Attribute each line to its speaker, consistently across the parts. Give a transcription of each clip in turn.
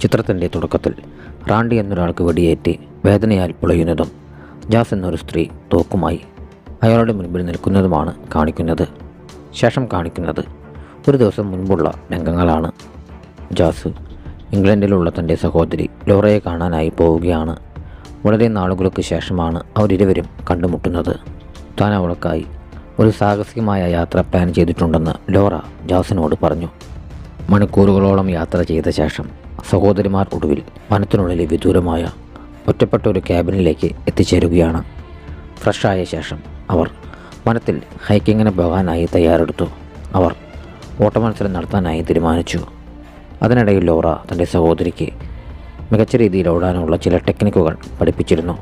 Speaker 1: ചിത്രത്തിന്റെ തുടക്കത്തിൽ റാണ്ടി എന്നൊരാൾക്ക് വെടിയേറ്റ് വേദനയാൽ പുളയുന്നതും ജാസ് എന്നൊരു സ്ത്രീ തോക്കുമായി അയാളുടെ മുൻപിൽ നിൽക്കുന്നതുമാണ് കാണിക്കുന്നത്. ശേഷം കാണിക്കുന്നത് ഒരു ദിവസം മുൻപുള്ള രംഗങ്ങളാണ്. ജാസ് ഇംഗ്ലണ്ടിലുള്ള തന്റെ സഹോദരി ലോറയെ കാണാനായി പോവുകയാണ്. വളരെ നാളുകൾക്ക് ശേഷമാണ് അവരിരുവരും കണ്ടുമുട്ടുന്നത്. താൻ അവൾക്കായി ഒരു സാഹസികമായ യാത്ര പ്ലാൻ ചെയ്തിട്ടുണ്ടെന്ന് ലോറ ജാസിനോട് പറഞ്ഞു. മണിക്കൂറുകളോളം യാത്ര ചെയ്ത ശേഷം സഹോദരിമാർ ഒടുവിൽ വനത്തിനുള്ളിലെ വിദൂരമായ ഒറ്റപ്പെട്ട ഒരു ക്യാബിനിലേക്ക് എത്തിച്ചേരുകയാണ്. ഫ്രഷായ ശേഷം അവർ വനത്തിൽ ഹൈക്കിങ്ങിന് പോകാനായി തയ്യാറെടുത്തു. അവർ ഓട്ടമത്സരം നടത്താനായി തീരുമാനിച്ചു. അതിനിടയിൽ ലോറ തന്റെ സഹോദരിക്ക് മികച്ച രീതിയിൽ ഓടാനുള്ള ചില ടെക്നിക്കുകൾ പഠിപ്പിച്ചിരുന്നു.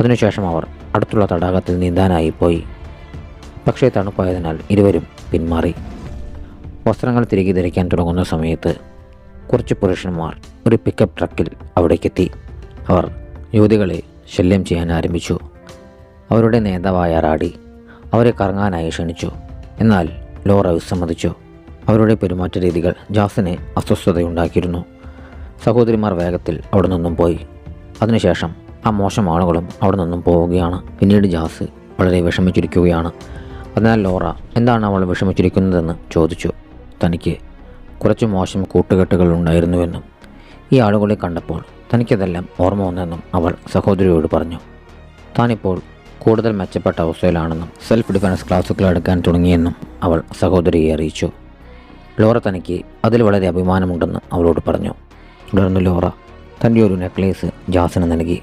Speaker 1: അതിനുശേഷം അവർ അടുത്തുള്ള തടാകത്തിൽ നീന്താനായി പോയി. പക്ഷേ തണുപ്പായതിനാൽ ഇരുവരും പിന്മാറി. വസ്ത്രങ്ങൾ തിരികെ ധരിക്കാൻ തുടങ്ങുന്ന സമയത്ത് കുറച്ച് പുരുഷന്മാർ ഒരു പിക്കപ്പ് ട്രക്കിൽ അവിടേക്കെത്തി. അവർ യുവതികളെ ശല്യം ചെയ്യാൻ ആരംഭിച്ചു. അവരുടെ നേതാവായ റാഡി അവരെ കറങ്ങാനായി ക്ഷണിച്ചു. എന്നാൽ ലോറ വിസമ്മതിച്ചു. അവരുടെ പെരുമാറ്റ രീതികൾ ജാസിനെ അസ്വസ്ഥതയുണ്ടാക്കിയിരുന്നു. സഹോദരിമാർ വേഗത്തിൽ അവിടെ നിന്നും പോയി. അതിനുശേഷം ആ മോശം ആളുകളും അവിടെ നിന്നും പോവുകയാണ്. പിന്നീട് ജാസ് വളരെ വിഷമിച്ചിരിക്കുകയാണ്. അതിനാൽ ലോറ എന്താണ് അവൾ വിഷമിച്ചിരിക്കുന്നതെന്ന് ചോദിച്ചു. തനിക്ക് കുറച്ച് മോശം കൂട്ടുകെട്ടുകൾ ഉണ്ടായിരുന്നുവെന്നും ഈ ആളുകളെ കണ്ടപ്പോൾ തനിക്കതെല്ലാം ഓർമ്മ വന്നെന്നും അവൾ സഹോദരിയോട് പറഞ്ഞു. താനിപ്പോൾ കൂടുതൽ മെച്ചപ്പെട്ട അവസ്ഥയിലാണെന്നും സെൽഫ് ഡിഫൻസ് ക്ലാസുകൾ എടുക്കാൻ തുടങ്ങിയെന്നും അവൾ സഹോദരിയെ അറിയിച്ചു. ലോറ തനിക്ക് അതിൽ വളരെ അഭിമാനമുണ്ടെന്ന് അവളോട് പറഞ്ഞു. തുടർന്ന് ലോറ തന്റെ ഒരു നെക്ലേസ് ജാസിന് നൽകി.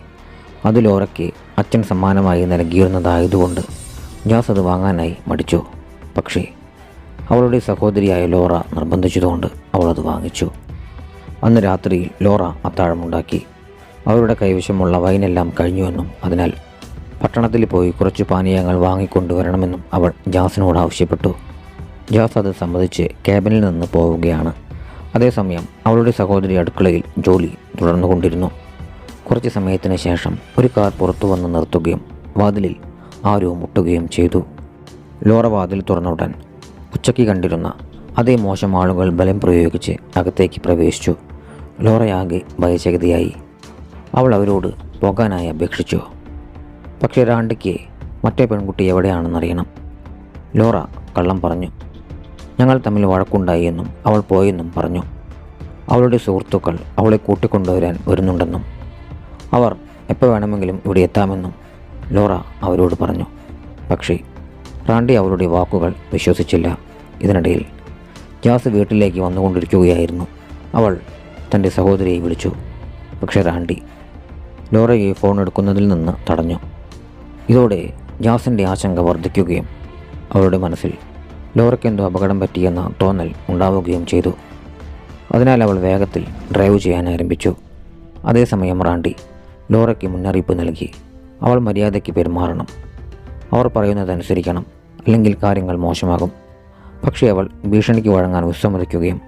Speaker 1: അത് ലോറയ്ക്ക് അച്ഛൻ സമ്മാനമായി നൽകിയിരുന്നതായതുകൊണ്ട് ജാസ് അത് വാങ്ങാനായി മടിച്ചു. പക്ഷേ അവളുടെ സഹോദരിയായ ലോറ നിർബന്ധിച്ചതുകൊണ്ട് അവൾ അത് വാങ്ങിച്ചു. അന്ന് രാത്രിയിൽ ലോറ അത്താഴമുണ്ടാക്കി. അവരുടെ കൈവശമുള്ള വൈനെല്ലാം കഴിഞ്ഞുവെന്നും അതിനാൽ പട്ടണത്തിൽ പോയി കുറച്ച് പാനീയങ്ങൾ വാങ്ങിക്കൊണ്ടുവരണമെന്നും അവൾ ജാസിനോട് ആവശ്യപ്പെട്ടു. ജാസ് അത് സമ്മതിച്ച് ക്യാബിനിൽ നിന്ന് പോവുകയാണ്. അതേസമയം അവളുടെ സഹോദരി അടുക്കളയിൽ ജോലി തുടർന്നുകൊണ്ടിരുന്നു. കുറച്ച് സമയത്തിന് ശേഷം ഒരു കാർ പുറത്തു വന്ന് നിർത്തുകയും വാതിലിൽ ആരോ മുട്ടുകയും ചെയ്തു. ലോറ വാതിൽ തുറന്ന ഉടൻ ഉച്ചയ്ക്ക് കണ്ടിരുന്ന അതേ മോശം ആളുകൾ ബലം പ്രയോഗിച്ച് അകത്തേക്ക് പ്രവേശിച്ചു. ലോറയാകെ ഭയചകിതയായി. അവൾ അവരോട് പോകാനായി അപേക്ഷിച്ചു. പക്ഷേ രാണ്ടിക്ക് മറ്റേ പെൺകുട്ടി എവിടെയാണെന്നറിയണം. ലോറ കള്ളം പറഞ്ഞു. ഞങ്ങൾ തമ്മിൽ വഴക്കുണ്ടായി എന്നും അവൾ പോയെന്നും പറഞ്ഞു. അവളുടെ സുഹൃത്തുക്കൾ അവളെ കൂട്ടിക്കൊണ്ടുവരാൻ വരുന്നുണ്ടെന്നും അവർ എപ്പോൾ വേണമെങ്കിലും ഇവിടെ എത്താമെന്നും ലോറ അവരോട് പറഞ്ഞു. പക്ഷേ റാണ്ടി അവളുടെ വാക്കുകൾ വിശ്വസിച്ചില്ല. ഇതിനിടയിൽ ജാസ് വീട്ടിലേക്ക് വന്നുകൊണ്ടിരിക്കുകയായിരുന്നു. അവൾ തന്റെ സഹോദരിയെ വിളിച്ചു. പക്ഷേ റാണ്ടി ലോറയെ ഫോൺ എടുക്കുന്നതിൽ നിന്ന് തടഞ്ഞു. ഇതോടെ ജാസിന്റെ ആശങ്ക വർദ്ധിക്കുകയും അവളുടെ മനസ്സിൽ ലോറയ്ക്ക് എന്തോ അപകടം പറ്റിയെന്ന തോന്നൽ ഉണ്ടാവുകയും ചെയ്തു. അതിനാൽ അവൾ വേഗത്തിൽ ഡ്രൈവ് ചെയ്യാൻ ആരംഭിച്ചു. അതേസമയം റാണ്ടി ലോറയ്ക്ക് മുന്നറിയിപ്പ് നൽകി. അവൾ മര്യാദയ്ക്ക് പെരുമാറണം. അവർ പറയുന്നതനുസരിക്കണം. അല്ലെങ്കിൽ കാര്യങ്ങൾ മോശമാകും. പക്ഷേ അവൾ ഭീഷണിക്ക് വഴങ്ങാൻ വിസമ്മതിക്കുകയും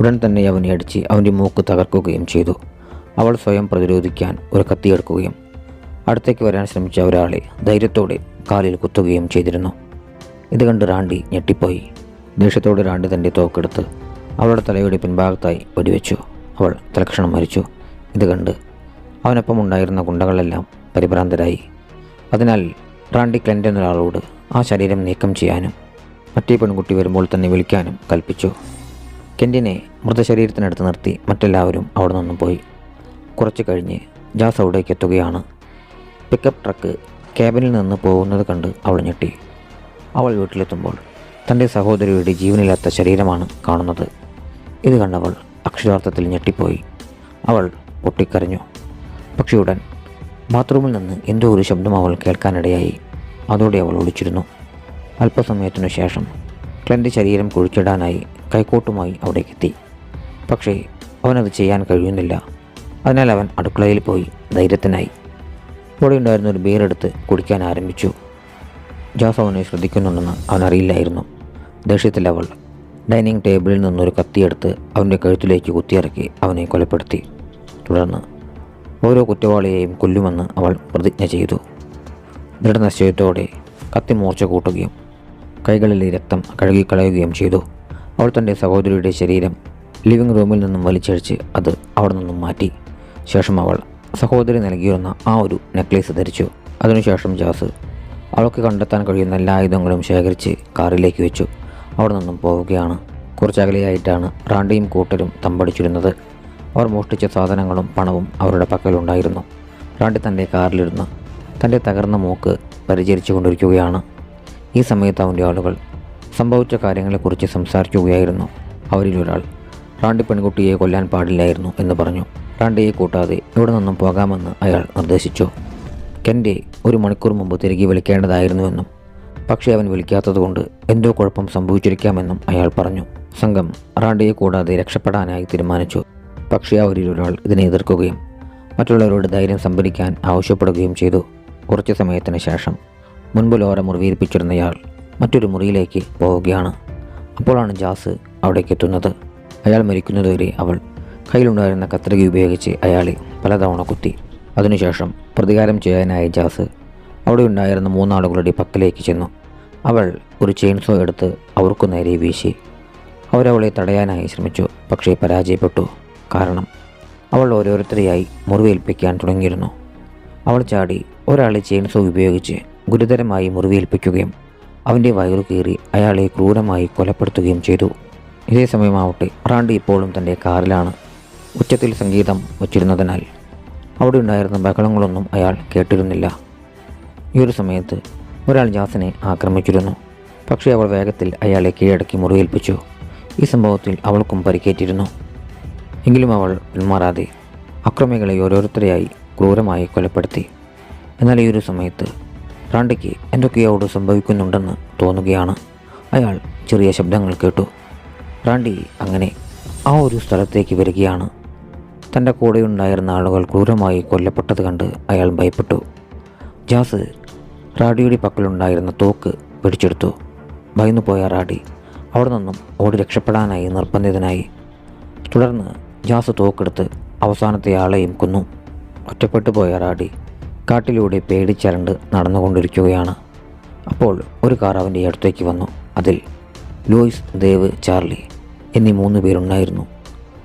Speaker 1: ഉടൻ തന്നെ അവനെ അടിച്ച് അവന്റെ മൂക്ക് തകർക്കുകയും ചെയ്തു. അവൾ സ്വയം പ്രതിരോധിക്കാൻ ഒരു കത്തിയെടുക്കുകയും അടുത്തേക്ക് വരാൻ ശ്രമിച്ച ഒരാളെ ധൈര്യത്തോടെ കാലിൽ കുത്തുകയും ചെയ്തിരുന്നു. ഇത് കണ്ട് റാണ്ടി ഞെട്ടിപ്പോയി. ദേഷ്യത്തോടെ റാണ്ടി തന്റെ തോക്കെടുത്ത് അവളുടെ തലയുടെ പിൻഭാഗത്തായി വെടിവെച്ചു. അവൾ തലക്ഷണം മരിച്ചു. ഇത് കണ്ട് അവനൊപ്പം ഉണ്ടായിരുന്ന ഗുണ്ടകളെല്ലാം പരിഭ്രാന്തരായി. അതിനാൽ റാണ്ടി ക്ലെന്റ് എന്നൊരാളോട് ആ ശരീരം നീക്കം ചെയ്യാനും മറ്റേ പെൺകുട്ടി വരുമ്പോൾ തന്നെ വിളിക്കാനും കൽപ്പിച്ചു. കെന്റിനെ മൃതശരീരത്തിനടുത്ത് നിർത്തി മറ്റെല്ലാവരും അവിടെ നിന്നും പോയി. കുറച്ച് കഴിഞ്ഞ് ജാസ് അവിടേക്ക് എത്തുകയാണ്. പിക്കപ്പ് ട്രക്ക് ക്യാബിനിൽ നിന്ന് പോകുന്നത് കണ്ട് അവൾ ഞെട്ടി. അവൾ വീട്ടിലെത്തുമ്പോൾ തന്റെ സഹോദരിയുടെ ജീവനില്ലാത്ത ശരീരമാണ് കാണുന്നത്. ഇത് കണ്ടവൾ അക്ഷരാർത്ഥത്തിൽ ഞെട്ടിപ്പോയി. അവൾ പൊട്ടിക്കരഞ്ഞു. പക്ഷേ ഉടൻ ബാത്റൂമിൽ നിന്ന് എന്തോ ഒരു ശബ്ദം അവൾ കേൾക്കാനിടയായി. അതോടെ അവൾ ഒളിച്ചിരുന്നു. അല്പസമയത്തിനു ശേഷം ക്ലന്റെ ശരീരം കുഴിച്ചിടാനായി കൈക്കോട്ടുമായി അവിടേക്കെത്തി. പക്ഷേ അവനത് ചെയ്യാൻ കഴിയുന്നില്ല. അതിനാൽ അവൻ അടുക്കളയിൽ പോയി ധൈര്യത്തിനായി. അവിടെ ഉണ്ടായിരുന്ന ഒരു ബീറെടുത്ത് കുടിക്കാൻ ആരംഭിച്ചു. ജാസ് അവനെ ശ്രദ്ധിക്കുന്നുണ്ടെന്ന് അവൻ അറിയില്ലായിരുന്നു ദേഷ്യത്തിൽ അവൾ ഡൈനിങ് ടേബിളിൽ നിന്നൊരു കത്തിയെടുത്ത് അവന്റെ കഴുത്തിലേക്ക് കുത്തിയിറക്കി അവനെ കൊലപ്പെടുത്തി. തുടർന്ന് ഓരോ കുറ്റവാളിയെയും കൊല്ലുമെന്ന് അവൾ പ്രതിജ്ഞ ചെയ്തു. ദൃഢനിശ്ചയത്തോടെ കത്തി മൂർച്ച കൂട്ടുകയും കൈകളിലെ രക്തം കഴുകിക്കളയുകയും ചെയ്തു. അവൾ തന്റെ സഹോദരിയുടെ ശരീരം ലിവിംഗ് റൂമിൽ നിന്നും വലിച്ചഴിച്ച് അത് അവിടെ നിന്നും മാറ്റി. ശേഷം അവൾ സഹോദരി നൽകിയിരുന്ന ആ ഒരു നെക്ലേസ് ധരിച്ചു. അതിനുശേഷം ജാസ് അവൾക്ക് കണ്ടെത്താൻ കഴിയുന്ന എല്ലാ ആയുധങ്ങളും ശേഖരിച്ച് കാറിലേക്ക് വെച്ചു. അവിടെ നിന്നും പോവുകയാണ്. കുറച്ചകലെയായിട്ടാണ് റാണ്ടിയും കൂട്ടരും തമ്പടിച്ചിരുന്നത്. അവർ മോഷ്ടിച്ച സാധനങ്ങളും പണവും അവരുടെ പക്കലുണ്ടായിരുന്നു. റാണ്ടി തന്റെ കാറിലിരുന്ന് തന്റെ തകർന്ന മൂക്ക് പരിചരിച്ചു കൊണ്ടിരിക്കുകയാണ്. ഈ സമയത്ത് അവന്റെ ആളുകൾ സംഭവിച്ച കാര്യങ്ങളെക്കുറിച്ച് സംസാരിക്കുകയായിരുന്നു. അവരിലൊരാൾ റാണ്ടി പെൺകുട്ടിയെ കൊല്ലാൻ പാടില്ലായിരുന്നു എന്ന് പറഞ്ഞു. റാണ്ടിയെ കൂട്ടാതെ ഇവിടെ നിന്നും പോകാമെന്ന് അയാൾ നിർദ്ദേശിച്ചു. കെന്റെ ഒരു മണിക്കൂർ മുമ്പ് തിരികെ വിളിക്കേണ്ടതായിരുന്നുവെന്നും പക്ഷേ അവൻ വിളിക്കാത്തതുകൊണ്ട് എന്തോ കുഴപ്പം സംഭവിച്ചിരിക്കാമെന്നും അയാൾ പറഞ്ഞു. സംഘം റാണ്ടിയെ കൂടാതെ രക്ഷപ്പെടാനായി തീരുമാനിച്ചു. പക്ഷേ അവരിലൊരാൾ ഇതിനെ എതിർക്കുകയും മറ്റുള്ളവരോട് ധൈര്യം സംഭരിക്കാൻ ആവശ്യപ്പെടുകയും ചെയ്തു. കുറച്ച് സമയത്തിന് ശേഷം മുൻപ് ലോറ മുറിവേൽപ്പിച്ചിരുന്നയാൾ മറ്റൊരു മുറിയിലേക്ക് പോവുകയാണ്. അപ്പോഴാണ് ജാസ് അവിടേക്ക് എത്തുന്നത്. അയാൾ മരിക്കുന്നതുവരെ അവൾ കയ്യിലുണ്ടായിരുന്ന കത്രിക ഉപയോഗിച്ച് അയാളെ പലതവണ കുത്തി. അതിനുശേഷം പ്രതികാരം ചെയ്യാനായി ജാസ് അവിടെ ഉണ്ടായിരുന്ന മൂന്നാളുകളുടെ പക്കലേക്ക് ചെന്നു. അവൾ ഒരു ചെയിൻസോ എടുത്ത് അവർക്കു നേരെ വീശി. അവരവളെ തടയാനായി ശ്രമിച്ചു പക്ഷേ പരാജയപ്പെട്ടു. കാരണം അവൾ ഓരോരുത്തരെയായി മുറിവേൽപ്പിക്കാൻ തുടങ്ങിയിരുന്നു. അവൾ ചാടി ഒരാളെ ചെയിൻസോ ഉപയോഗിച്ച് ഗുരുതരമായി മുറിവേൽപ്പിക്കുകയും അവന്റെ വയറു കീറി അയാളെ ക്രൂരമായി കൊലപ്പെടുത്തുകയും ചെയ്തു. ഇതേ സമയമാവട്ടെ റാണ്ടി ഇപ്പോഴും തന്റെ കാറിലാണ് ഉച്ചത്തിൽ സംഗീതം വച്ചിരുന്നതിനാൽ അവിടെ ഉണ്ടായിരുന്ന ബഹളങ്ങളൊന്നും അയാൾ കേട്ടിരുന്നില്ല. ഈ ഒരു സമയത്ത് ഒരാൾ ജാസിനെ ആക്രമിച്ചിരുന്നു. പക്ഷേ അവൾ വേഗത്തിൽ അയാളെ കീഴടക്കി മുറിവേൽപ്പിച്ചു. ഈ സംഭവത്തിൽ അവൾക്കും പരിക്കേറ്റിരുന്നു. എങ്കിലും അവൾ പിന്മാറാതെ അക്രമികളെ ഓരോരുത്തരെയായി ക്രൂരമായി കൊലപ്പെടുത്തി. എന്നാൽ ഈ ഒരു സമയത്ത് റാണ്ടിക്ക് എന്തൊക്കെയോട് സംഭവിക്കുന്നുണ്ടെന്ന് തോന്നുകയാണ്. അയാൾ ചെറിയ ശബ്ദങ്ങൾ കേട്ടു. റാണ്ടി അങ്ങനെ ആ ഒരു സ്ഥലത്തേക്ക് വരികയാണ്. തന്റെ കൂടെയുണ്ടായിരുന്ന ആളുകൾ ക്രൂരമായി കൊല്ലപ്പെട്ടത് കണ്ട് അയാൾ ഭയപ്പെട്ടു. ജാസ് റാഡിയുടെ പക്കലുണ്ടായിരുന്ന തോക്ക് പിടിച്ചെടുത്തു. ഭയന്നു പോയ റാഡി അവിടെ നിന്നും ഓടി രക്ഷപ്പെടാനായി നിർബന്ധിതനായി. തുടർന്ന് ജാസ് തോക്കെടുത്ത് അവസാനത്തെ ആളെയും കൊന്നു. ഒറ്റപ്പെട്ടു പോയ റാഡി കാട്ടിലൂടെ പേടിച്ചരണ്ട് നടന്നുകൊണ്ടിരിക്കുകയാണ്. അപ്പോൾ ഒരു കാർ അവന്റെ അടുത്തേക്ക് വന്നു. അതിൽ ലൂയിസ് ദേവ് ചാർലി എന്നീ മൂന്ന് പേരുണ്ടായിരുന്നു.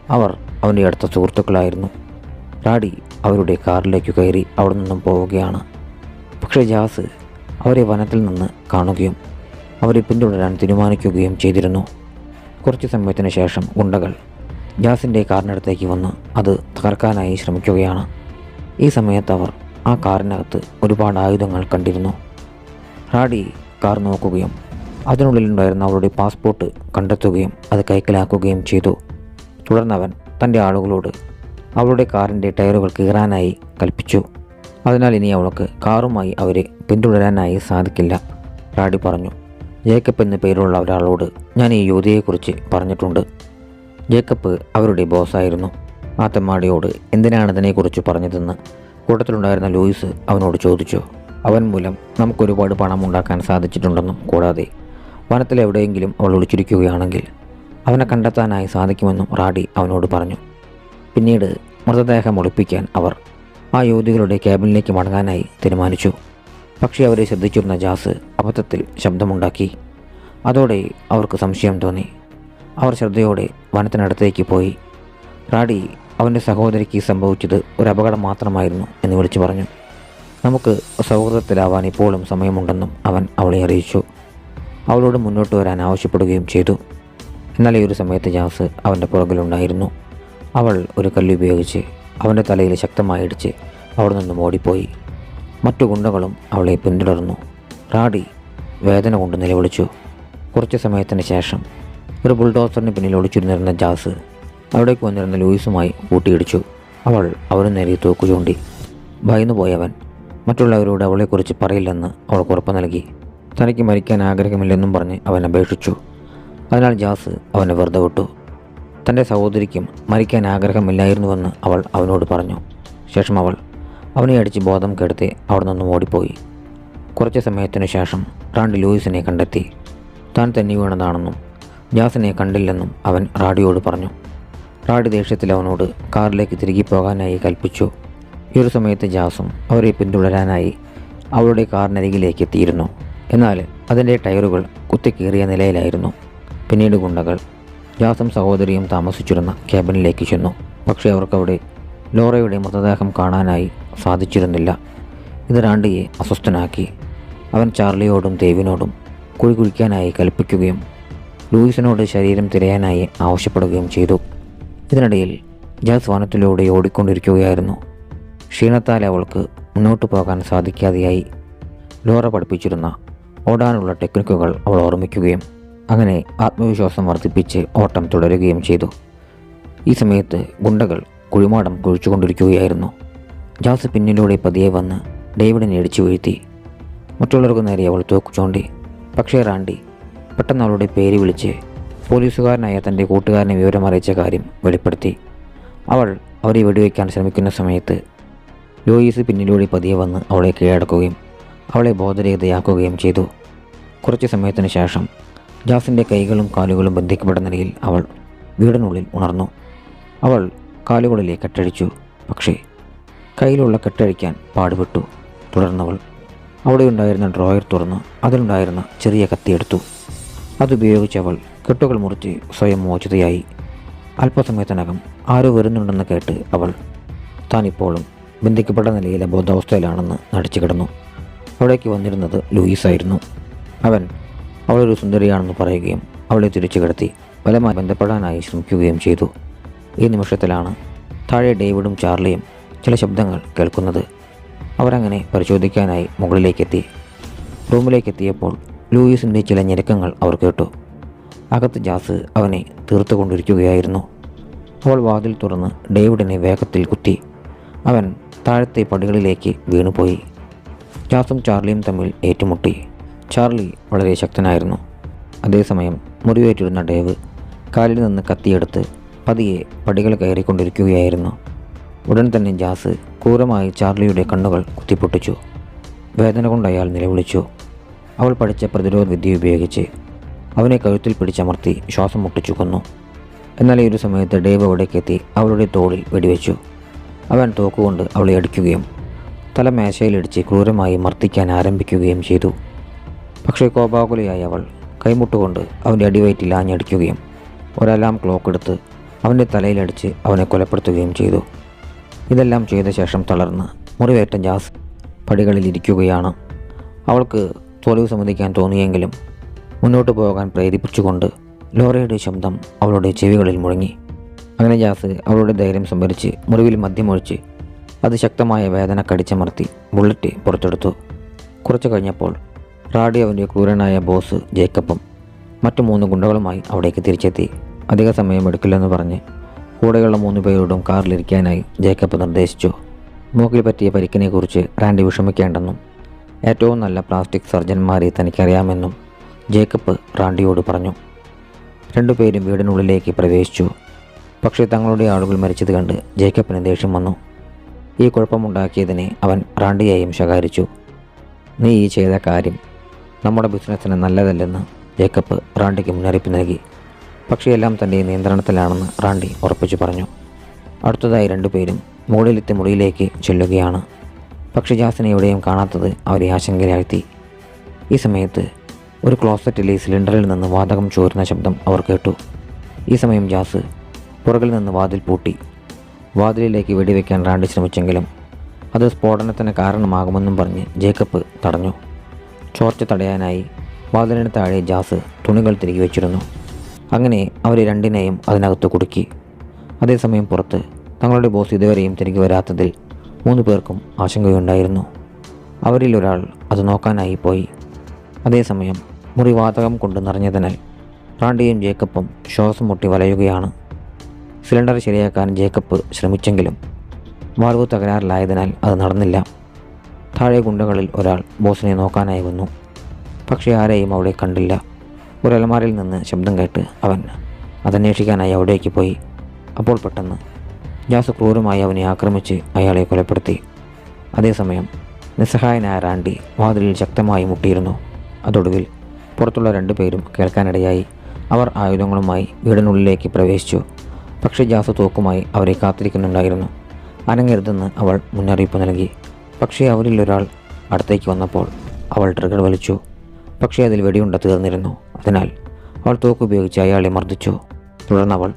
Speaker 1: അവർ അവന്റെ അടുത്ത സുഹൃത്തുക്കളായിരുന്നു. റാഡി അവരുടെ കാറിലേക്ക് കയറി അവിടെ നിന്നും പോവുകയാണ്. പക്ഷേ ജാസ് അവരെ വനത്തിൽ നിന്ന് കാണുകയും അവരെ പിന്തുടരാൻ തീരുമാനിക്കുകയും ചെയ്തിരുന്നു. കുറച്ച് സമയത്തിന് ശേഷം ഗുണ്ടകൾ ജാസിന്റെ കാറിനടുത്തേക്ക് വന്ന് അത് തകർക്കാനായി ശ്രമിക്കുകയാണ്. ഈ സമയത്ത് അവർ ആ കാറിനകത്ത് ഒരുപാട് ആയുധങ്ങൾ കണ്ടിരുന്നു. റാഡി കാർ നോക്കുകയും അതിനുള്ളിലുണ്ടായിരുന്ന അവരുടെ പാസ്പോർട്ട് കണ്ടെത്തുകയും അത് കൈക്കലാക്കുകയും ചെയ്തു. തുടർന്നവൻ തന്റെ ആളുകളോട് അവളുടെ കാറിന്റെ ടയറുകൾ കീറാനായി കൽപ്പിച്ചു. അതിനാൽ ഇനി അവൾക്ക് കാറുമായി അവരെ പിന്തുടരാനായി സാധിക്കില്ല റാഡി പറഞ്ഞു. ജേക്കബ് എന്ന പേരുള്ള ഒരാളോട് ഞാൻ ഈ യുവതിയെക്കുറിച്ച് പറഞ്ഞിട്ടുണ്ട്. ജേക്കബ് അവരുടെ ബോസായിരുന്നു. ആ തെമ്മാടിയോട് എന്തിനാണ് ഇതിനെക്കുറിച്ച് പറഞ്ഞതെന്ന് കൂട്ടത്തിലുണ്ടായിരുന്ന ലൂയിസ് അവനോട് ചോദിച്ചു. അവൻ മൂലം നമുക്കൊരുപാട് പണം ഉണ്ടാക്കാൻ സാധിച്ചിട്ടുണ്ടെന്നും കൂടാതെ വനത്തിലെവിടെയെങ്കിലും അവൾ ഒളിച്ചിരിക്കുകയാണെങ്കിൽ അവനെ കണ്ടെത്താനായി സാധിക്കുമെന്നും റാഡി അവനോട് പറഞ്ഞു. പിന്നീട് മൃതദേഹം ഒളിപ്പിക്കാൻ അവർ ആ യുവതികളുടെ ക്യാബിനിലേക്ക് മടങ്ങാനായി തീരുമാനിച്ചു. പക്ഷേ അവരെ ശ്രദ്ധിച്ചിരുന്ന ജാസ് അബദ്ധത്തിൽ ശബ്ദമുണ്ടാക്കി. അതോടെ അവർക്ക് സംശയം തോന്നി. അവർ ശ്രദ്ധയോടെ വനത്തിനടുത്തേക്ക് പോയി. റാഡി അവന്റെ സഹോദരിക്ക് സംഭവിച്ചത് ഒരു അപകടം മാത്രമായിരുന്നു എന്ന് വിളിച്ചു പറഞ്ഞു. നമുക്ക് സൗഹൃദത്തിലാവാൻ ഇപ്പോഴും സമയമുണ്ടെന്നും അവൻ അവളെ അറിയിച്ചു. അവളോട് മുന്നോട്ട് വരാൻ ആവശ്യപ്പെടുകയും ചെയ്തു. എന്നാൽ ഈ ഒരു സമയത്ത് ജാസ് അവന്റെ പുറകിലുണ്ടായിരുന്നു. അവൾ ഒരു കല്ലുപയോഗിച്ച് അവന്റെ തലയിൽ ശക്തമായി ഇടിച്ച് അവിടെ നിന്നും ഓടിപ്പോയി. മറ്റു ഗുണ്ടകളും അവളെ പിന്തുടർന്നു. റാഡി വേദന കൊണ്ട് നിലവിളിച്ചു. കുറച്ച് സമയത്തിന് ശേഷം ഒരു ബുൾഡോസറിന് പിന്നിൽ ഒളിച്ചിരുന്നിരുന്ന ജാസ് അവിടേക്ക് വന്നിരുന്ന ലൂയിസുമായി കൂട്ടിയിടിച്ചു അവൾ അവന് നേരെ തോക്കു ചൂണ്ടി. ഭയന്നുപോയവൻ മറ്റുള്ളവരോട് അവളെക്കുറിച്ച് പറയില്ലെന്ന് അവൾക്ക് ഉറപ്പ് നൽകി. തനിക്ക് മരിക്കാൻ ആഗ്രഹമില്ലെന്നും പറഞ്ഞ് അവൻ അപേക്ഷിച്ചു. അതിനാൽ ജാസ് അവനെ വെറുതെ വിട്ടു. തന്റെ സഹോദരിക്കും മരിക്കാൻ ആഗ്രഹമില്ലായിരുന്നുവെന്ന് അവൾ അവനോട് പറഞ്ഞു. ശേഷം അവൾ അവനെ അടിച്ച് ബോധം കെടുത്തി അവിടെ നിന്നും ഓടിപ്പോയി. കുറച്ച് സമയത്തിനു ശേഷം റാണ്ടി ലൂയിസിനെ കണ്ടെത്തി. താൻ തന്നെ വീണതാണെന്നും ജാസിനെ കണ്ടില്ലെന്നും അവൻ റാഡിയോട് പറഞ്ഞു. റാഡി ദേഷ്യത്തിൽ അവനോട് കാറിലേക്ക് തിരികെ പോകാനായി കൽപ്പിച്ചു. ഈ ഒരു സമയത്ത് ജാസും അവരെ പിന്തുടരാനായി അവളുടെ കാറിനരികിലേക്ക് എത്തിയിരുന്നു. എന്നാൽ അതിന്റെ ടയറുകൾ കുത്തിക്കേറിയ നിലയിലായിരുന്നു. പിന്നീട് ഗുണ്ടകൾ ജാസും സഹോദരിയും താമസിച്ചിരുന്ന ക്യാബിനിലേക്ക് ചെന്നു. പക്ഷേ അവർക്കവിടെ ലോറയുടെ മൃതദേഹം കാണാനായി സാധിച്ചിരുന്നില്ല. ഇത് റാണ്ടിയെ അസ്വസ്ഥനാക്കി. അവൻ ചാർലിയോടും ദേവിനോടും കുഴി കുഴിക്കാനായി കൽപ്പിക്കുകയും ലൂയിസിനോട് ശരീരം തിരയാനായി ആവശ്യപ്പെടുകയും ചെയ്തു. ഇതിനിടയിൽ ജാസ് വനത്തിലൂടെ ഓടിക്കൊണ്ടിരിക്കുകയായിരുന്നു. ക്ഷീണത്താൽ അവൾക്ക് മുന്നോട്ട് പോകാൻ സാധിക്കാതെയായി. ലോറ പഠിപ്പിച്ചിരുന്ന ഓടാനുള്ള ടെക്നിക്കുകൾ അവൾ ഓർമ്മിക്കുകയും അങ്ങനെ ആത്മവിശ്വാസം വർദ്ധിപ്പിച്ച് ഓട്ടം തുടരുകയും ചെയ്തു. ഈ സമയത്ത് ഗുണ്ടകൾ കുഴിമാടം കുഴിച്ചുകൊണ്ടിരിക്കുകയായിരുന്നു. ജാസ് പിന്നിലൂടെ പതിയെ വന്ന് ഡേവിഡിനെ ഇടിച്ചു വീഴ്ത്തി. മറ്റുള്ളവർക്ക് നേരെ അവൾ തോക്കു ചൂണ്ടി പക്ഷേ റാണ്ടി പെട്ടെന്ന് അവളുടെ പേര് വിളിച്ച് പോലീസുകാരനായ തന്റെ കൂട്ടുകാരനെ വിവരമറിയിച്ച കാര്യം വെളിപ്പെടുത്തി. അവൾ അവരെ വെടിവെക്കാൻ ശ്രമിക്കുന്ന സമയത്ത് ലൂയിസ് പിന്നിലൂടെ പതിയെ വന്ന് അവളെ കീഴടക്കുകയും അവളെ ബോധരഹിതയാക്കുകയും ചെയ്തു. കുറച്ച് സമയത്തിന് ശേഷം ജാസിന്റെ കൈകളും കാലുകളും ബന്ധിക്കപ്പെട്ട നിലയിൽ അവൾ വീടിനുള്ളിൽ ഉണർന്നു. അവൾ കാലുകളിലെ കെട്ടഴിച്ചു. പക്ഷേ കയ്യിലുള്ള കെട്ടഴിക്കാൻ പാടുപെട്ടു. തുടർന്നവൾ അവിടെ ഉണ്ടായിരുന്ന ഡ്രോയർ തുറന്ന് അതിലുണ്ടായിരുന്ന ചെറിയ കത്തിയെടുത്തു. അതുപയോഗിച്ച് അവൾ കെട്ടുകൾ മുറിച്ച് സ്വയം മോചിതയായി. അല്പസമയത്തിനകം ആരോ വരുന്നുണ്ടെന്ന് കേട്ട് അവൾ താനിപ്പോഴും ബന്ധിക്കപ്പെട്ട നിലയിലെ ബോധാവസ്ഥയിലാണെന്ന് നടിച്ചു കിടന്നു. അവിടേക്ക് വന്നിരുന്നത് ലൂയിസായിരുന്നു. അവൻ അവളൊരു സുന്ദരിയാണെന്ന് പറയുകയും അവളെ തിരിച്ചു കിടത്തി ബലമായി ബന്ധപ്പെടാനായി ശ്രമിക്കുകയും ചെയ്തു. ഈ നിമിഷത്തിലാണ് താഴെ ഡേവിഡും ചാർലിയും ചില ശബ്ദങ്ങൾ കേൾക്കുന്നത്. അവരങ്ങനെ പരിശോധിക്കാനായി മുകളിലേക്കെത്തി. റൂമിലേക്ക് എത്തിയപ്പോൾ ലൂയിസിന്റെ ചില ഞെരുക്കങ്ങൾ അവർ കേട്ടു. അകത്ത് ജാസ് അവനെ തീർത്തുകൊണ്ടിരിക്കുകയായിരുന്നു. അവൾ വാതിൽ തുറന്ന് ഡേവിഡിനെ വേഗത്തിൽ കുത്തി. അവൻ താഴത്തെ പടികളിലേക്ക് വീണുപോയി. ജാസും ചാർലിയും തമ്മിൽ ഏറ്റുമുട്ടി. ചാർലി വളരെ ശക്തനായിരുന്നു. അതേസമയം മുറിവേറ്റിരുന്ന ഡേവ് കാലിൽ നിന്ന് കത്തിയെടുത്ത് പതിയെ പടികൾ കയറിക്കൊണ്ടിരിക്കുകയായിരുന്നു. ഉടൻ തന്നെ ജാസ് ക്രൂരമായി ചാർലിയുടെ കണ്ണുകൾ കുത്തിപ്പൊട്ടിച്ചു. വേദന കൊണ്ട് അയാൾ നിലവിളിച്ചു. അവൾ പഠിച്ച പ്രതിരോധ വിദ്യ ഉപയോഗിച്ച് അവനെ കഴുത്തിൽ പിടിച്ചമർത്തി ശ്വാസം മുട്ടിച്ചു കൊന്നു. എന്നാൽ ഈ ഒരു സമയത്ത് ഡേവ് അവിടേക്കെത്തി അവളുടെ തോളിൽ വെടിവെച്ചു. അവൻ തോക്കുകൊണ്ട് അവളെ അടിക്കുകയും തല മേശയിലിടിച്ച് ക്രൂരമായി മർദ്ദിക്കാൻ ആരംഭിക്കുകയും ചെയ്തു. പക്ഷേ കോപാകുലയായ അവൾ കൈമുട്ടുകൊണ്ട് അവന്റെ അടിവയറ്റിൽ ആഞ്ഞടിക്കുകയും ഒരലാം ക്ലോക്ക് എടുത്ത് അവന്റെ തലയിലടിച്ച് അവനെ കൊലപ്പെടുത്തുകയും ചെയ്തു. ഇതെല്ലാം ചെയ്ത ശേഷം തളർന്ന് മുറിവേറ്റ ജാസ് പടികളിൽ ഇരിക്കുകയാണ്. അവൾക്ക് തോൽവി സമ്മതിക്കാൻ തോന്നിയെങ്കിലും മുന്നോട്ട് പോകാൻ പ്രേരിപ്പിച്ചുകൊണ്ട് ലോറയുടെ ശബ്ദം അവളുടെ ചെവികളിൽ മുഴങ്ങി. അങ്ങനെ ജാസ് അവളുടെ ധൈര്യം സംഭരിച്ച് മുറിവിൽ മദ്യമൊഴിച്ച് അതിശക്തമായ വേദന കടിച്ചമർത്തി ബുള്ളറ്റ് പുറത്തെടുത്തു. കുറച്ചു കഴിഞ്ഞപ്പോൾ റാഡി അവന്റെ ക്രൂരനായ ബോസ് ജേക്കപ്പും മറ്റു മൂന്ന് ഗുണ്ടകളുമായി അവിടേക്ക് തിരിച്ചെത്തി. അധിക സമയം എടുക്കില്ലെന്ന് പറഞ്ഞ് കൂടെയുള്ള മൂന്ന് പേരോടും കാറിലിരിക്കാനായി ജേക്കപ്പ് നിർദ്ദേശിച്ചു. മൂക്കിൽ പറ്റിയ പരിക്കിനെക്കുറിച്ച് റാൻഡി വിഷമിക്കേണ്ടെന്നും ഏറ്റവും നല്ല പ്ലാസ്റ്റിക് സർജന്മാരെ തനിക്കറിയാമെന്നും ജേക്കബ് റാണ്ടിയോട് പറഞ്ഞു. രണ്ടുപേരും വീടിനുള്ളിലേക്ക് പ്രവേശിച്ചു. പക്ഷേ തങ്ങളുടെ ആളുകൾ മരിച്ചത് കണ്ട് ജേക്കബിന് ദേഷ്യം വന്നു. ഈ കുഴപ്പമുണ്ടാക്കിയതിനെ അവൻ റാണ്ടിയെയും ശകാരിച്ചു. നീ ഈ ചെയ്ത കാര്യം നമ്മുടെ ബിസിനസ്സിന് നല്ലതല്ലെന്ന് ജേക്കബ് റാണ്ടിക്ക് മുന്നറിയിപ്പ് നൽകി. പക്ഷേ എല്ലാം തന്റെ നിയന്ത്രണത്തിലാണെന്ന് റാണ്ടി ഉറപ്പിച്ചു പറഞ്ഞു. അടുത്തതായി രണ്ടുപേരും മുകളിലെത്തി മുറിയിലേക്ക് ചെല്ലുകയാണ്. പക്ഷേ ജാസിനെ എവിടെയും കാണാത്തത് അവരെ ആശങ്കയിലാഴ്ത്തി ഈ സമയത്ത് ഒരു ക്ലോസറ്റിലെ സിലിണ്ടറിൽ നിന്ന് വാതകം ചോരുന്ന ശബ്ദം അവർ കേട്ടു. ഈ സമയം ജാസ് പുറകിൽ നിന്ന് വാതിൽ പൂട്ടി. വാതിലിലേക്ക് വെടിവെക്കാൻ റാണ്ടി ശ്രമിച്ചെങ്കിലും അത് സ്ഫോടനത്തിന് കാരണമാകുമെന്നും പറഞ്ഞ് ജേക്കബ് തടഞ്ഞു. ചോർച്ച തടയാനായി വാതിലിന് താഴെ ജാസ് തുണികൾ തിരികെ വെച്ചിരുന്നു. അങ്ങനെ അവർ രണ്ടിനെയും അതിനകത്ത് കുടുക്കി. അതേസമയം പുറത്ത് തങ്ങളുടെ ബോസ് ഇതുവരെയും തിരികെ വരാത്തതിൽ മൂന്ന് പേർക്കും ആശങ്കയുണ്ടായിരുന്നു. അവരിൽ ഒരാൾ അത് നോക്കാനായി പോയി. അതേസമയം മുറി വാതകം കൊണ്ട് നിറഞ്ഞതിനാൽ റാണ്ടിയും ജേക്കബും ശ്വാസം മുട്ടി വലയുകയാണ്. സിലിണ്ടർ ശരിയാക്കാൻ ജേക്കപ്പ് ശ്രമിച്ചെങ്കിലും വാൾവ് തകരാറിലായതിനാൽ അത് നടന്നില്ല. താഴെ ഗുണ്ടകളിൽ ഒരാൾ ബോസിനെ നോക്കാനായി വന്നു. പക്ഷേ ആരെയും അവിടെ കണ്ടില്ല. ഒരു നിന്ന് ശബ്ദം കേട്ട് അവൻ അതന്വേഷിക്കാനായി അവിടേക്ക് പോയി. അപ്പോൾ പെട്ടെന്ന് ജാസ് ക്രൂരമായി അവനെ ആക്രമിച്ച് അയാളെ കൊലപ്പെടുത്തി. അതേസമയം നിസ്സഹായനായ റാണ്ടി വാതിലിൽ ശക്തമായി മുട്ടിയിരുന്നു. അതൊടുവിൽ പുറത്തുള്ള രണ്ടു രണ്ടുപേരും കേൾക്കാനിടയായി. അവർ ആയുധങ്ങളുമായി വീടിനുള്ളിലേക്ക് പ്രവേശിച്ചു. പക്ഷേ ജാസ് തോക്കുമായി അവരെ കാത്തിരിക്കുന്നുണ്ടായിരുന്നു. അനങ്ങരുതെന്ന് അവൾ മുന്നറിയിപ്പ് നൽകി. പക്ഷേ അവരിൽ ഒരാൾ അടുത്തേക്ക് വന്നപ്പോൾ അവൾ ട്രിഗർ വലിച്ചു. പക്ഷേ അതിൽ വെടിയുണ്ട തീർന്നിരുന്നു. അതിനാൽ അവൾ തോക്കുപയോഗിച്ച് അയാളെ മർദ്ദിച്ചു. തുടർന്ന് അവൾ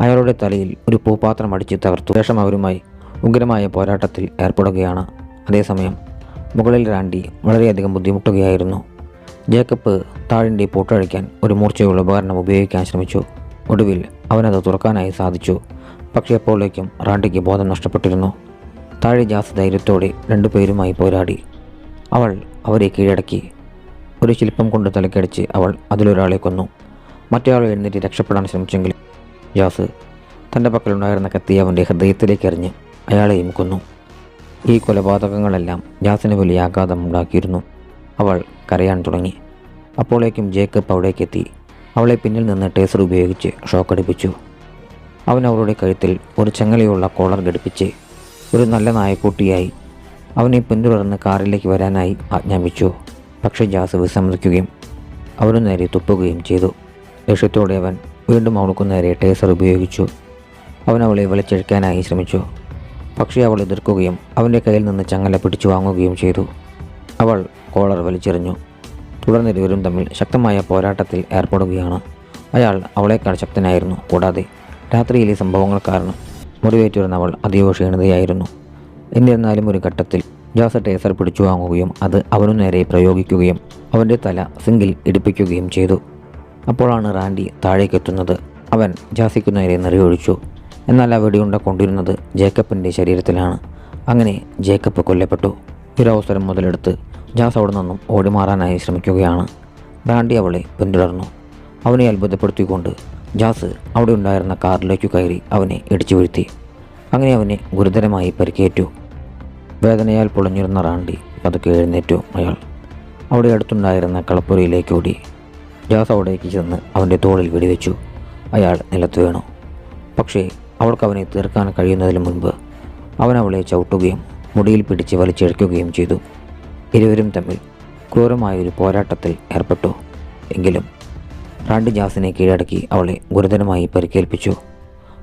Speaker 1: അയാളുടെ തലയിൽ ഒരു പൂപാത്രം അടിച്ച് തകർത്തു. ശേഷം അവരുമായി ഉഗ്രമായ പോരാട്ടത്തിൽ ഏർപ്പെടുകയാണ്. അതേസമയം മുകളിൽ റാൻഡി വളരെയധികം ബുദ്ധിമുട്ടുകയായിരുന്നു. ജേക്കബ് താഴിന്റെ പൂട്ടഴിക്കാൻ ഒരു മൂർച്ചയുള്ള ഉപകരണം ഉപയോഗിക്കാൻ ശ്രമിച്ചു. ഒടുവിൽ അവനത് തുറക്കാനായി സാധിച്ചു. പക്ഷേ എപ്പോഴേക്കും റാണ്ടിക്ക് ബോധം നഷ്ടപ്പെട്ടിരുന്നു. താഴെ ജാസ് ധൈര്യത്തോടെ രണ്ടു പേരുമായി പോരാടി. അവൾ അവരെ കീഴടക്കി. ഒരു ശില്പം കൊണ്ട് തലക്കടിച്ച് അവൾ അതിലൊരാളെ കൊന്നു. മറ്റേയാൾ എഴുന്നേറ്റ് രക്ഷപ്പെടാൻ ശ്രമിച്ചെങ്കിലും ജാസ് തന്റെ പക്കലുണ്ടായിരുന്ന കത്തി അവന്റെ ഹൃദയത്തിലേക്ക് എറിഞ്ഞ് അയാളെയും കൊന്നു. ഈ കൊലപാതകങ്ങളെല്ലാം ജാസിന് വലിയ ആഘാതം ഉണ്ടാക്കിയിരുന്നു. അവൾ കരയാൻ തുടങ്ങി. അപ്പോഴേക്കും ജേക്കബ് അവിടേക്കെത്തി. അവളെ പിന്നിൽ നിന്ന് ടേസർ ഉപയോഗിച്ച് ഷോക്കടിപ്പിച്ചു അവൻ അവളുടെ കഴുത്തിൽ ഒരു ചങ്ങലയുള്ള കോളർ ഘടിപ്പിച്ച് ഒരു നല്ല നായക്കൂട്ടിയായി അവനെ പിന്തുടർന്ന് കാറിലേക്ക് വരാനായി ആജ്ഞാപിച്ചു. പക്ഷേ ജാസ് വിസമ്മതിക്കുകയും അവനു നേരെ തുപ്പുകയും ചെയ്തു. ലക്ഷ്യത്തോടെ അവൻ വീണ്ടും അവൾക്കു നേരെ ടേസർ ഉപയോഗിച്ചു. അവൻ അവളെ വലിച്ചെഴുക്കാനായി ശ്രമിച്ചു. പക്ഷേ അവൾ എതിർക്കുകയും അവന്റെ കയ്യിൽ നിന്ന് ചങ്ങല പിടിച്ചു വാങ്ങുകയും ചെയ്തു. അവൾ കോളർ വലിച്ചെറിഞ്ഞു. തുടർന്ന് ഇരുവരും തമ്മിൽ ശക്തമായ പോരാട്ടത്തിൽ ഏർപ്പെടുകയാണ്. അയാൾ അവളേക്കാൾ ശക്തനായിരുന്നു. കൂടാതെ രാത്രിയിലെ സംഭവങ്ങൾ കാരണം മുറിവേറ്റിരുന്ന അവൾ അതീവ ക്ഷീണിതയായിരുന്നു. എന്നിരുന്നാലും ഒരു ഘട്ടത്തിൽ ജോസ ടേസർ പിടിച്ചു വാങ്ങുകയും അത് അവനു നേരെ പ്രയോഗിക്കുകയും അവന്റെ തല സിങ്കിൽ ഇടിപ്പിക്കുകയും ചെയ്തു. അപ്പോഴാണ് റാൻഡി താഴേക്കെത്തുന്നത്. അവൻ ജാസിക്കു നേരെ നിറയൊഴിച്ചു. എന്നാൽ ആ വെടിയുണ്ട കൊണ്ടിരുന്നത് ജേക്കബിന്റെ ശരീരത്തിലാണ്. അങ്ങനെ ജേക്കബ് കൊല്ലപ്പെട്ടു. ഒരവസരം മുതലെടുത്ത് ജാസ് അവിടെ നിന്നും ഓടിമാറാനായി ശ്രമിക്കുകയാണ്. റാൻഡി അവളെ പിന്തുടർന്നു. അവനെ അത്ഭുതപ്പെടുത്തിക്കൊണ്ട് ജാസ് അവിടെ ഉണ്ടായിരുന്ന കാറിലേക്ക് കയറി അവനെ ഇടിച്ചു വീഴ്ത്തി. അങ്ങനെ അവനെ ഗുരുതരമായി പരിക്കേറ്റു. വേദനയാൽ പൊളിഞ്ഞിരുന്ന റാണ്ടി പതുക്കെ എഴുന്നേറ്റു അയാൾ. അവിടെ അടുത്തുണ്ടായിരുന്ന കളപ്പുരയിലേക്ക് ഓടി ജാസ് അവിടേക്ക് ചെന്ന് അവന്റെ തോളിൽ വെടിവെച്ചു. അയാൾ നിലത്ത് വീണു. പക്ഷേ അവൾക്ക് അവനെ തീർക്കാൻ കഴിയുന്നതിന് മുൻപ് അവൻ അവളെ ചവിട്ടുകയും മുടിയിൽ പിടിച്ച് വലിച്ചെടുക്കുകയും ചെയ്തു. ഇരുവരും തമ്മിൽ ക്രൂരമായൊരു പോരാട്ടത്തിൽ ഏർപ്പെട്ടു. എങ്കിലും റാണ്ടി ജാസിനെ കീഴടക്കി അവളെ ഗുരുതരമായി പരിക്കേൽപ്പിച്ചു.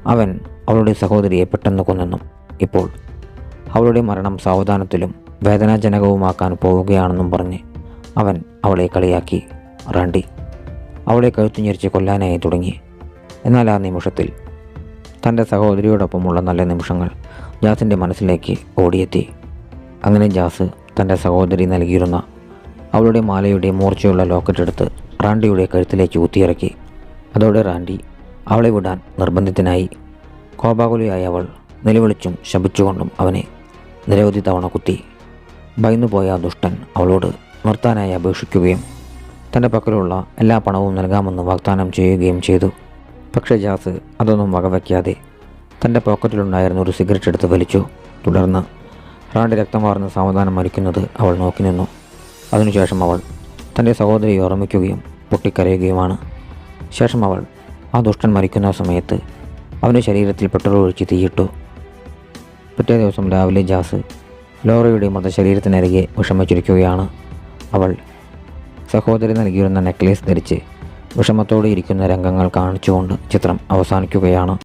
Speaker 1: അവൻ അവളുടെ സഹോദരിയെ പെട്ടെന്ന് കൊന്നെന്നും ഇപ്പോൾ അവളുടെ മരണം സാവധാനത്തിലും വേദനാജനകവുമാക്കാൻ പോവുകയാണെന്നും പറഞ്ഞ് അവൻ അവളെ കളിയാക്കി. റാൻഡി അവളെ കഴുത്തു ഞെരിച്ച് കൊല്ലാനായി തുടങ്ങി. എന്നാൽ ആ നിമിഷത്തിൽ തന്റെ സഹോദരിയോടൊപ്പമുള്ള നല്ല നിമിഷങ്ങൾ ജാസിന്റെ മനസ്സിലേക്ക് ഓടിയെത്തി. അങ്ങനെ ജാസ് തന്റെ സഹോദരി നൽകിയിരുന്ന അവളുടെ മാലയുടെ മൂർച്ചയുള്ള ലോക്കറ്റ് എടുത്ത് റാണ്ടിയുടെ കഴുത്തിലേക്ക് ഊത്തിയിറക്കി. അതോടെ റാണ്ടി അവളെ വിടാൻ നിർബന്ധിതനായി. കോപാകുലിയായ അവൾ നിലവിളിച്ചും ശപിച്ചുകൊണ്ടും അവനെ നിരവധി തവണ കുത്തി. ഭയന്നുപോയ ദുഷ്ടൻ അവളോട് നിർത്താനായി അപേക്ഷിക്കുകയും തന്റെ പക്കലുള്ള എല്ലാ പണവും നൽകാമെന്ന് വാഗ്ദാനം ചെയ്യുകയും ചെയ്തു. പക്ഷേ ജാസ് അതൊന്നും വകവയ്ക്കാതെ തന്റെ പോക്കറ്റിലുണ്ടായിരുന്ന ഒരു സിഗരറ്റ് എടുത്ത് വലിച്ചു. തുടർന്ന് റാണ്ടി വാർന്ന് സാവധാനം മരിക്കുന്നത് അവൾ നോക്കി നിന്നു. അതിനുശേഷം അവൾ തന്റെ സഹോദരിയെ ഓർമ്മിക്കുകയും പൊട്ടിക്കരയുകയുമാണ്. ശേഷം അവൾ ആ ദുഷ്ടൻ മരിക്കുന്ന സമയത്ത് അവന്റെ ശരീരത്തിൽ പെട്രോൾ ഒഴിച്ച് തീയിട്ടു. പിറ്റേ ദിവസം രാവിലെ ജാസ് ലോറയുടെ മൃതശരീരത്തിനരികെ വിഷമിച്ചിരിക്കുകയാണ്. അവൾ സഹോദരി നൽകിയിരുന്ന നെക്ലേസ് ധരിച്ച് വിഷമത്തോടെ ഇരിക്കുന്ന രംഗങ്ങൾ കാണിച്ചുകൊണ്ട് ചിത്രം അവസാനിക്കുകയാണ്.